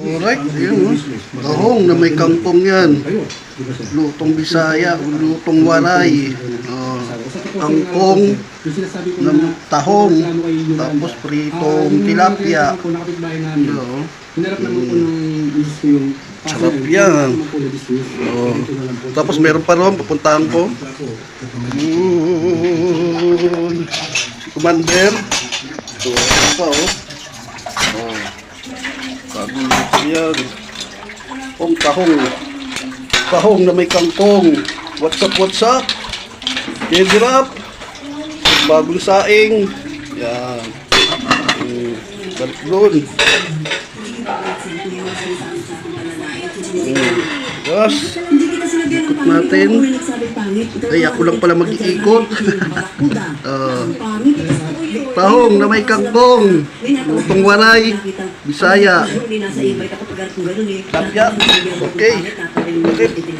Alright, ayun oh. Tahong na may kangkong yan. Lutong Bisaya, lutong Waray. Oh, kangkong na tahong. Tapos pritong tilapia. Misis ko yung Sarap yan. Oh. Tapos meron pa ron, pupuntahan ko. Mm, Commander. So, pa oh. Oh. Kagulit yan. Kung tahong. Tahong na may kangkong. What's up, what's up? Kedirap. Bagong saing. Yan. Mm, balik doon. Mm. Yes. Ikot natin. Ay, ako lang pala mag-iikot. Ah, tahong na may kangkong. Lutong waray. Bisaya. Tapya. Okay. Bakit?